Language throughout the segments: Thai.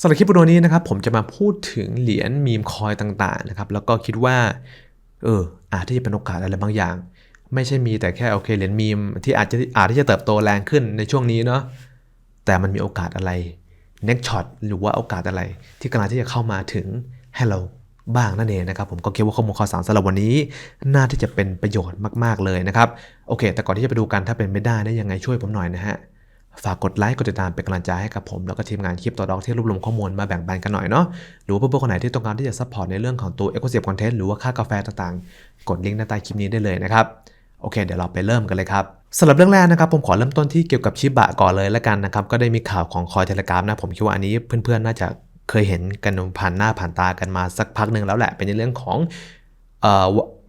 สำหรับคลิปวิดีโอนี้นะครับผมจะมาพูดถึงเหรียญมีมคอยต่างๆนะครับแล้วก็คิดว่าเอออาจที่จะเป็นโอกาสอะไรบางอย่าง ไม่ใช่มีแต่แค่โอเคเหรียญมีมที่อาจจะอาจที่จะเติบโตแรงขึ้นในช่วงนี้เนาะแต่มันมีโอกาสอะไร next shot หรือว่าโอกาสอะไร ที่กำลังที่จะเข้ามาถึงให้เราบ้างนั่นเองนะครับผมก็คิดว่าข้อมูลข่าวสารสำหรับวันนี้ น่าที่จะเป็นประโยชน์มาก ๆเลยนะครับโอเค แต่ก่อนที่จะไปดูกันถ้าเป็นไม่ได้นะยังไงช่วยผมหน่อยนะฮะ ฝากกดไลค์กดติดตามเป็นกำลังใจให้กับผม แล้วก็ทีมงานคลิปต่อดอกที่รวบรวมข้อมูลมาแบ่งปันกันหน่อยเนาะหรือว่าเพื่อนๆคนไหนที่ต้องการที่จะซัพพอร์ตในเรื่องของตัว e x c l u s i v e Content หรือว่าค่ากาแฟต่างๆ กดลิงก์หน้าใต้คลิปนี้ได้เลยนะครับโอเค เดี๋ยวเราไปเริ่มกันเลยครับสำหรับเรื่องแรกนะครับผมขอเริ่มต้นที่เกี่ยวกับชิบะก่อนเลยแล้วกันนะครับก็ได้มีข่าวของคอยเทเลกราฟนะผมคิดว่าอันนี้เพื่อนๆน่าจะเคยเห็นกันผ่านหน้าผ่านตากันมาสักพักหนึ่งแล้วแหละเป็นในเรื่องของ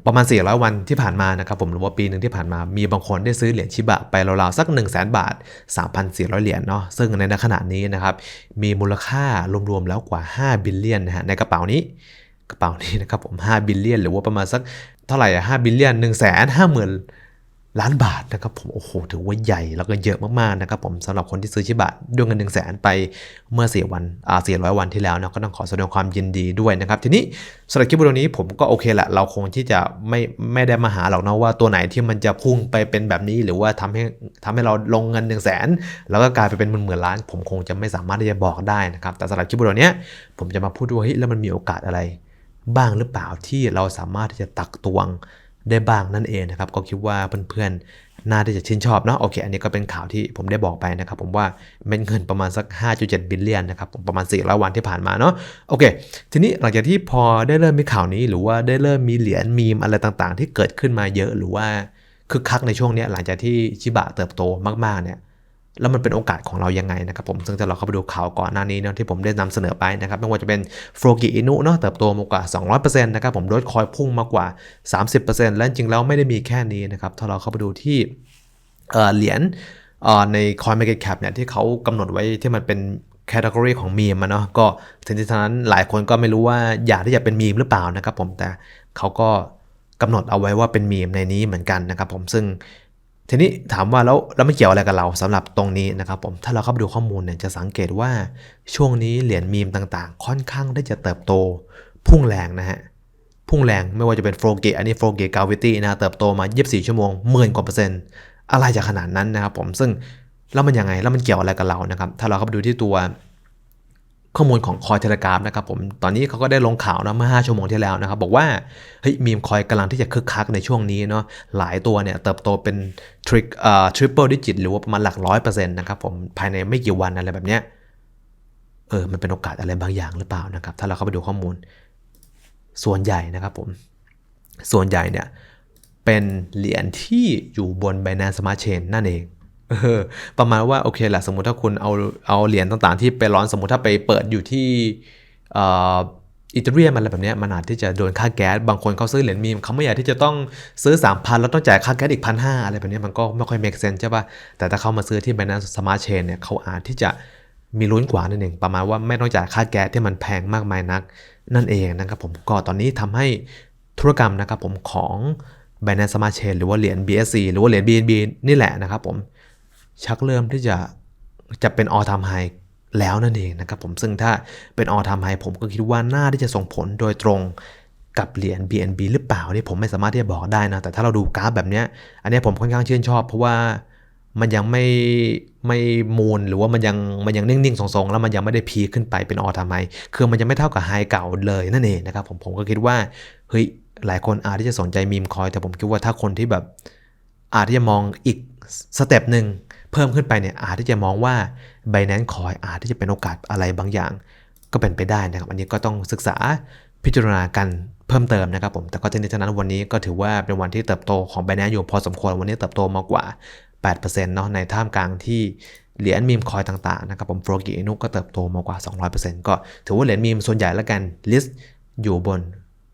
ประมาณ 400 วันที่ผ่านมานะครับผมหรือว่าปีหนึ่งที่ผ่านมา มีบางคนได้ซื้อเหรียญชิบะไปราวๆสัก 1 0 0 0 0แบาท 3,400 เหรียญเนาะซึ่งในขณะนี้นะครับมีมูลค่ารวมๆแล้วกว่า 5 บิลเลียนนะฮะในกระเป๋านี้กระเป๋านี้นะครับผม5บิลเลียนหรือว่าประมาณสักเท่าไหร่อะห้าบิลเลียนหนึ่งแสนห้าหมื่น ล้านบาทนะครับผมโอ้โหถือว่าใหญ่แล้วก็เยอะมากๆนะครับผมสำหรับคนที่ซื้อชิบะด้วยเงิน1 0 0 0 0แสนไปเมื่อ4วันอ่า400วันที่แล้วนะก็ต้องขอแสดงความยินดีด้วยนะครับทีนี้สำหรับคลิปวิดีโอนี้ผมก็โอเคแหละเราคงที่จะไม่ไม่ได้มาหาหรอกนะว่าตัวไหนที่มันจะพุ่งไปเป็นแบบนี้ หรือว่าทำให้ทำให้เราลงเงิน1 0 0 0 0แสนแล้วก็กลายไปเป็นหมื่นหมื่นล้าน ผมคงจะไม่สามารถที่จะบอกได้นะครับแต่สำหรับคลิปวิดีโอนี้ผมจะมาพูดว่าเฮ้ยแล้วมันมีโอกาสอะไร บ้างหรือเปล่าที่เราสามารถที่จะตักตวง ได้บ้างนั่นเองนะครับก็คิดว่าเพื่อนๆน่าที่จะชื่นชอบเนาะโอเค อันนี้ก็เป็นข่าวที่ผมได้บอกไปนะครับผมว่าเป็นเงินประมาณสัก 5.7 บิลเลียนนะครับผมประมาณ 400 วันที่ผ่านมาเนาะโอเค ทีนี้หลังจากที่พอได้เริ่มมีข่าวนี้ หรือว่าได้เริ่มมีเหรียญมีมอะไรต่างๆ ที่เกิดขึ้นมาเยอะหรือว่าคึกคักในช่วงนี้หลังจากที่ชิบะเติบโตมากๆเนี่ย แล้วมันเป็นโอกาสของเรายังไงนะครับผมซึ่งถ้าเราเข้าไปดูข่าวก่อนหน้านี้เนาะที่ผมได้นำเสนอไปนะครับไม่ว่าจะเป็นโฟกิอินุเนาะเติบโตมากกว่า 200%นะครับผมโดยคอยพุ่งมากกว่า 30%และจริงแล้วไม่ได้มีแค่นี้นะครับถ้าเราเข้าไปดูที่เหรียญใน Coin Market Cap เนี่ยที่เขากำหนดไว้ที่มันเป็นแคตตากรีของมีมนะเนาะก็ถึงที่นั้นหลายคนก็ไม่รู้ว่าอยากที่จะเป็นมีมหรือเปล่านะครับผมแต่เขาก็กำหนดเอาไว้ว่าเป็นมีมในนี้เหมือนกันนะครับผมซึ่ง ทีนี้ถามว่าแล้วแล้วไม่เกี่ยวอะไรกับเราสำหรับตรงนี้นะครับผมถ้าเราเข้าไปดูข้อมูลเนี่ยจะสังเกตว่าช่วงนี้เหรียญมีมต่างๆ ค่อนข้างได้จะเติบโตพุ่งแรงนะฮะพุ่งแรงไม่ว่าจะเป็นโฟลเกตอันนี้โฟลเกตกาวิตี้นะเติบโตมา 24 ชั่วโมงหมื่นกว่าเปอร์เซ็นต์อะไรจะขนาดนั้นนะครับผมซึ่งแล้วมันยังไงแล้วมันเกี่ยวอะไรกับเรานะครับถ้าเราเข้าไปดูที่ตัว ข้อมูลของคอยเทเลกราฟนะครับผมตอนนี้เขาก็ได้ลงข่าวนะเมื่อ 5 ชั่วโมงที่แล้วนะครับ บอกว่าเฮ้ยมีมคอยกำลังที่จะคึกคักในช่วงนี้เนาะหลายตัวเนี่ยเติบโตเป็นทริกเอ่อทริปเปิลดิจิตหรือว่าประมาณหลักร้อยเปอร์เซ็นต์นะครับผมภายในไม่กี่วันอะไรแบบเนี้ยเออมันเป็นโอกาสอะไรบางอย่างหรือเปล่านะครับ ถ้าเราเข้าไปดูข้อมูล ส่วนใหญ่นะครับผมส่วนใหญ่เนี่ยเป็นเหรียญที่อยู่บน Binance Smart Chain นั่นเอง ประมาณว่าโอเคแหละสมมติถ้าคุณเอาเอาเหรียญต่างๆ ที่ไปร้อนสมมติถ้าไปเปิดอยู่ที่อิตาเลียมอะไรแบบนี้มันอาจที่จะโดนค่าแก๊ส บางคนเขาซื้อเหรียญมีมเขาไม่อยากที่จะต้องซื้อ 3,000 แล้วต้องจ่ายค่าแก๊สอีกพันห้าอะไรแบบนี้มันก็ไม่ค่อย make sense ใช่ป่ะ แต่ถ้าเขามาซื้อที่ Binance Smart Chain เนี่ยเขาอาจที่จะมีลุ้นกว่านั่นเองประมาณว่าไม่ต้องจ่ายค่าแก๊สที่มันแพงมากมายนัก นั่นเองนะครับผมก็ตอนนี้ทำให้ธุรกรรมนะครับผมของ Binance Smart Chain หรือว่าเหรียญ BSC หรือว่าเหรียญ BNB นี่แหละนะครับผม ชักเริ่มที่จะจะเป็นออทามไฮแล้วนั่นเองนะครับผมซึ่งถ้าเป็นออทามไฮผมก็คิดว่าน่าที่จะส่งผลโดยตรงกับเหรียญ BNB หรือเปล่านี่ผมไม่สามารถที่จะบอกได้นะ แต่ถ้าเราดูกราฟแบบนี้ อันนี้ผมค่อนข้างชื่นชอบ เพราะว่ามันยังไม่ไม่มูลหรือว่ามันยังมันยังนิ่งๆทรงๆ แล้วมันยังไม่ได้พีขึ้นไปเป็นออทามไฮคือมันยังไม่เท่ากับไฮเก่าเลยนั่นเองนะครับผมผมก็คิดว่าเฮ้ยหลายคนอาจที่จะสนใจมีมคอยแต่ผมคิดว่าถ้าคนที่แบบอาจที่จะมองอีกสเต็ปหนึ่ง เพิ่มขึ้นไปเนี่ยอาจที่จะมองว่า Binance Coin อาจที่จะเป็นโอกาสอะไรบางอย่าง ก็เป็นไปได้นะครับ อันนี้ก็ต้องศึกษาพิจารณากันเพิ่มเติมนะครับผม แต่ก็จะในทั้งนั้นวันนี้ก็ถือว่าเป็นวันที่เติบโตของ Binance อยู่พอสมควร วันนี้เติบโตมากกว่า 8%เนาะในท่ามกลางที่เหรียญมีมคอยต่างๆนะครับผมโฟร์กินุก็เติบโตมากกว่า 200%ก็ถือว่าเหรียญมีมส่วนใหญ่แล้วกันลิสต์อยู่บน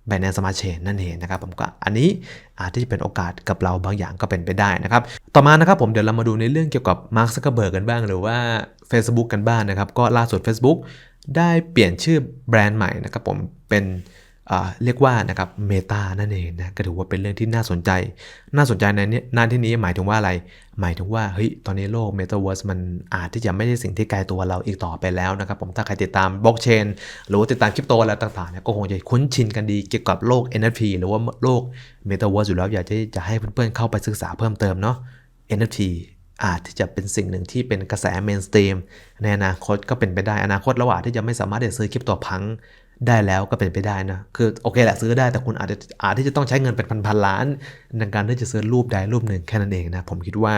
Binance Smart Chain นั่นเองนะครับผมก็อันนี้อาจที่จะเป็นโอกาสกับเราบางอย่างก็เป็นไปได้นะครับ ต่อมานะครับผมเดี๋ยวเรามาดูในเรื่องเกี่ยวกับ Mark Zuckerberg กันบ้าง หรือว่า Facebook กันบ้างนะครับ ก็ล่าสุด Facebook ได้เปลี่ยนชื่อแบรนด์ใหม่นะครับผมเป็น เรียกว่านะครับเมตานั่นเองนะก็ถือว่าเป็นเรื่องที่น่าสนใจ น่าสนใจในนี้หน้าที่นี้หมายถึงว่าอะไร หมายถึงว่าเฮ้ยตอนนี้โลกเมตาเวิร์สมันอาจที่จะไม่ใช่สิ่งที่ไกลตัวเราอีกต่อไปแล้วนะครับผมถ้าใครติดตามบล็อกเชนหรือว่าติดตามคริปโตอะไรต่างๆเนี่ยก็คงจะคุ้นชินกันดีเกี่ยวกับโลก NFT หรือว่าโลกเมตาเวิร์สอยู่แล้วอยากจะจะให้เพื่อนๆเข้าไปศึกษาเพิ่มเติมเนาะ NFT อาจที่จะเป็นสิ่งหนึ่งที่เป็นกระแสเมนสตรีมในอนาคตก็เป็นไปได้อนาคตเราอาจที่จะไม่สามารถจะซื้อคริปโตพัง ได้แล้วก็เป็นไปได้นะ คือโอเคแหละซื้อได้แต่คุณอาจจะอาจที่จะต้องใช้เงินเป็นพันๆล้าน ในการที่จะซื้อรูปใดรูปหนึ่งแค่นั้นเองนะ ผมคิดว่า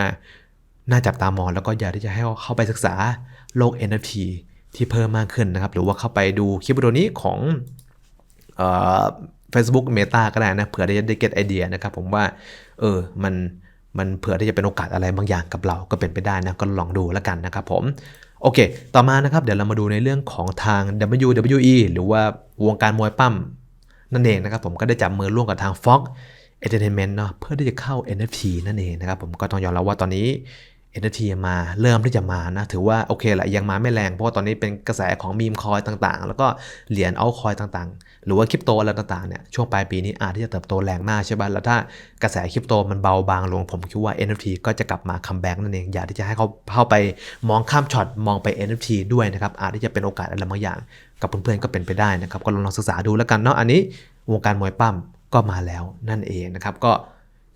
น่าจับตามองแล้วก็อยากที่จะให้เข้าไปศึกษาโลก NFT ที่เพิ่มมากขึ้นนะครับ หรือว่าเข้าไปดูคลิปวิดีโอนี้ของเอ่อ Facebook Meta ก็ได้นะเผื่อได้ได้เก็ตไอเดียนะครับผมว่าเออมัน มันเผื่อที่จะเป็นโอกาสอะไรบางอย่างกับเราก็เป็นไปได้นะก็ลองดูแล้วกันนะครับผมโอเค ต่อมานะครับเดี๋ยวเรามาดูในเรื่องของทาง WWE หรือว่าวงการมวยปั้มนั่นเองนะครับผมก็ได้จับมือร่วมกับทาง Fox Entertainment เนาะเพื่อที่จะเข้า NFT นั่นเองนะครับผมก็ต้องยอมรับว่าตอนนี้ NFT มาเริ่มที่จะมานะ ถือว่าโอเคแหละยังมาไม่แรง เพราะว่าตอนนี้เป็นกระแสของมีมคอยต่างๆ แล้วก็เหรียญเอาคอยต่างๆ หรือว่าคริปโตอะไรต่างๆเนี่ยช่วงปลายปีนี้อาจที่จะเติบโตแรงมากใช่ป่ะแล้วถ้ากระแสคริปโตมันเบาบางลงผมคิดว่า NFT ก็จะกลับมาคัมแบ็กนั่นเองอยากที่จะให้เขาเข้าไปมองข้ามช็อตมองไป NFT ด้วยนะครับอาจที่จะเป็นโอกาสอะไรบางอย่าง กับเพื่อนๆก็เป็นไปได้นะครับก็ลองศึกษาดูแล้วกันเนาะอันนี้วงการมวยปั้มก็มาแล้วนั่นเองนะครับก็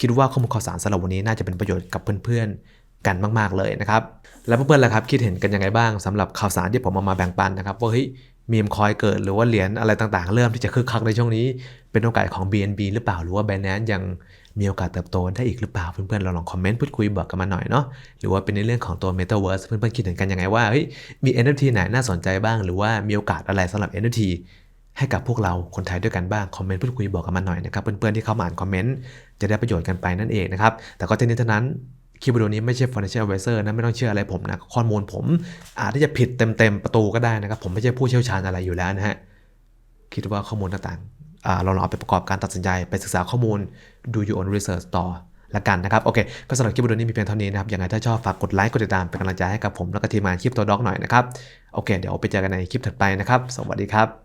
คิดว่าข้อมูลข่าวสารสำหรับวันนี้น่าจะเป็นประโยชน์กับเพื่อนๆ กันมากๆเลยนะครับ แล้วเพื่อนๆล่ะครับคิดเห็นกันยังไงบ้างสำหรับข่าวสารที่ผมเอามาแบ่งปันนะครับว่าเฮ้ยมีมคอยเกิดหรือว่าเหรียญอะไรต่างๆ เริ่มที่จะคึกคักในช่วงนี้ เป็นโอกาสของ BNB หรือเปล่าหรือว่า Binance ยังมีโอกาสเติบโตได้อีกหรือเปล่าเพื่อนๆเราลองคอมเมนต์พูดคุยบอกกันมาหน่อยเนาะหรือว่าเป็นในเรื่องของตัว Metaverse เพื่อนๆคิดเห็นกันยังไงว่าเฮ้ยมี NFT ไหนน่าสนใจบ้าง หรือว่ามีโอกาสอะไรสำหรับ NFT ให้กับพวกเราคนไทยด้วยกันบ้างคอมเมนต์พูดคุยบอกกันมาหน่อยนะครับเพื่อนๆที่เข้ามาอ่านคอมเมนต์จะได้ประโยชน์กันไปนั่นเองนะครับแต่ก็ทั้งนี้ทั้งนั้น คลิปวิดีโอนี้ไม่ใช่ financial advisor นะไม่ต้องเชื่ออะไรผมนะข้อมูลผมอาจที่จะผิดเต็มๆประตูก็ได้นะครับ ผมไม่ใช่ผู้เชี่ยวชาญอะไรอยู่แล้วนะฮะคิดว่าข้อมูลต่างๆเราลองเอาไปประกอบการตัดสินใจไปศึกษาข้อมูลดู your own research ต่อละกันนะครับ โอเค ก็สำหรับคลิปวิดีโอนี้มีเพียงเท่านี้นะครับ ยังไงถ้าชอบฝากกดไลค์ กดติดตาม เป็นกำลังใจให้กับผม แล้วก็ทีมงานคลิปตัวด็อกหน่อยนะครับ โอเค เดี๋ยวไปเจอกันในคลิปถัดไปนะครับ สวัสดีครับ